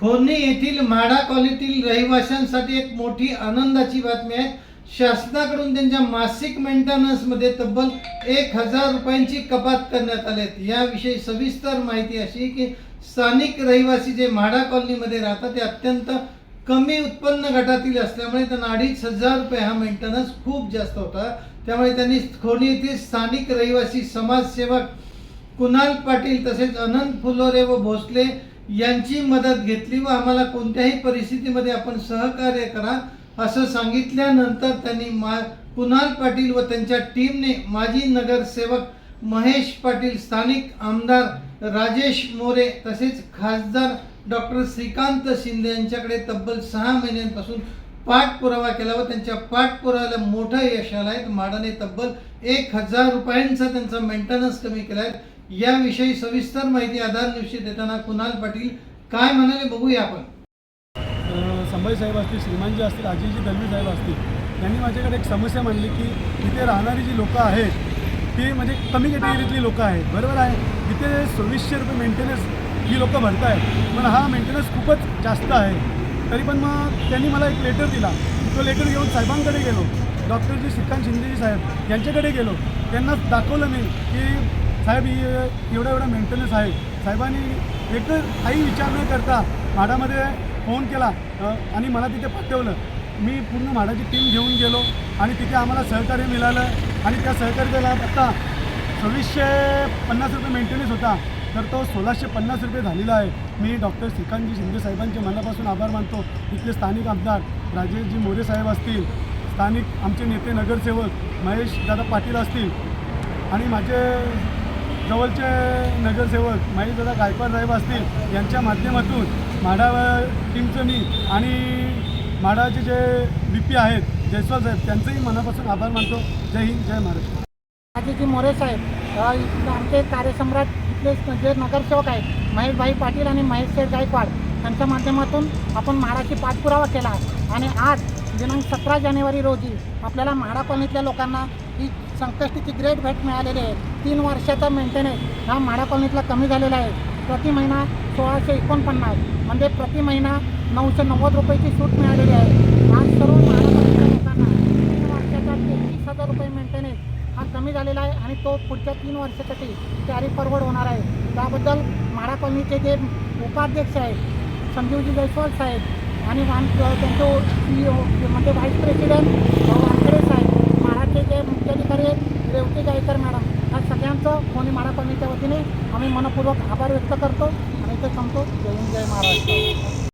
खोनी येथील म्हाडा कॉलनीतील रहिवाशांसाठी एक मोठी आनंदाची बातमी आहे. शासनाकडून त्यांच्या मासिक मेंटेनन्समध्ये तब्बल एक हजार रुपयांची कपात करण्यात आली आहे. याविषयी सविस्तर माहिती अशी की स्थानिक रहिवासी जे म्हाडा कॉलनीमध्ये राहतात ते अत्यंत कमी उत्पन्न गटातील असल्यामुळे त्यांना अडीच हजार रुपये हा मेंटेनन्स खूप जास्त होता. त्यामुळे त्यांनी खोनी येथील स्थानिक रहिवासी समाजसेवक कुणाल पाटील तसेच अनंत फुलोरे व भोसले यांची मदत घेतली व आम्हाला कोणत्याही परिस्थितीमध्ये आपण सहकार्य करा असं सांगितल्यानंतर त्यांनी मा कुणाल पाटील व त्यांच्या टीमने माजी नगरसेवक महेश पाटील स्थानिक आमदार राजेश मोरे तसेच खासदार डॉक्टर श्रीकांत शिंदे यांच्याकडे तब्बल सहा महिन्यांपासून पाठपुरावा केला व त्यांच्या पाठपुराव्याला मोठं यश आलं आहे माडाने तब्बल एक हजार रुपयांचा त्यांचा मेंटेनन्स कमी केला आहे याविषयी सविस्तर माहिती आधार न्यूजशी देताना कुणाल पाटील काय म्हणाले बघूया आपण. संभाजी साहेब असतील श्रीमानजी असतील आजीजी दलवी साहेब असतील त्यांनी माझ्याकडे एक समस्या मांडली की इथे राहणारी जी लोकं आहेत ती म्हणजे कमी कॅटेगरीतली लोकं आहेत. बरोबर आहे? तिथे सव्वीसशे रुपये मेंटेनन्स ही लोकं भरत आहेत पण हा मेंटेनन्स खूपच जास्त आहे. तरी पण मग त्यांनी मला एक लेटर दिला. तो लेटर घेऊन साहेबांकडे गेलो. डॉक्टरजी श्रीकांत शिंदेजी साहेब यांच्याकडे गेलो. त्यांना दाखवलं मी की साहेब ही एवढा एवढा मेंटेनन्स आहे. साहेबांनी एक काही विचार न करता म्हाडामध्ये फोन केला आणि मला तिथे पाठवलं. मी पूर्ण म्हाडाची टीम घेऊन गेलो आणि तिथे आम्हाला सहकार्य मिळालं आणि त्या सहकार्याला आता सव्वीसशे पन्नास रुपये मेंटेनन्स होता. तर तो सोळाशे पन्नास रुपये झालेला आहे. मी डॉक्टर श्रीकांतजी शिंदे साहेबांचे मनापासून आभार मानतो. इथले स्थानिक आमदार राजेशजी मोरे साहेब असतील स्थानिक आमचे नेते नगरसेवक महेश दादा पाटील असतील आणि माझे जवळचे नगरसेवक महेशदादा गायकवाड साहेब असतील यांच्या माध्यमातून माढा टीमचं मी आणि माढाचे जे बी पी आहेत जयस्वाल साहेब त्यांचंही मनापासून आभार मानतो. जय हिंद जय महाराष्ट्र. आजीजी मोरे साहेब आमचे कार्यसम्राट इथले जे म्हणजे नगरसेवक आहेत महेशभाई पाटील आणि महेश शेठ गायकवाड. यांच्या माध्यमातून आपण म्हाडाची पाठपुरावा केला आणि आज दिनांक सतरा जानेवारी रोजी आपल्याला म्हाडापणीतल्या कॉलनीतल्या लोकांना ही संकष्टीची ग्रेट भेट मिळालेली आहे. तीन वर्षाचा मेंटेनन्स हा म्हाडा कॉलनीतला कमी झालेला आहे. प्रति महिना सोळाशे एकोणपन्नास म्हणजे प्रति महिना नऊशे नव्वद रुपयाची सूट मिळालेली आहे. आज सर्व म्हाडा कॉलनीतल्या लोकांना तीन वर्षाचा तेवीस हजार रुपये मेंटेनन्स हा कमी झालेला आहे आणि तो पुढच्या तीन वर्षासाठी कॅरी फॉरवर्ड होणार आहे. त्याबद्दल म्हाडा कॉलनीचे जे उपाध्यक्ष आहेत संजीवजी जयस्वाल साहेब आणि वान त्यांचे सी म्हणजे व्हाईस प्रेसिडेंट दरेकर मॅडम या सगळ्यांचं कोणी माडा कॉलनीच्या वतीने आम्ही मनपूर्वक आभार व्यक्त करतो आणि ते थांबतो. जय हिंद जय महाराष्ट्र.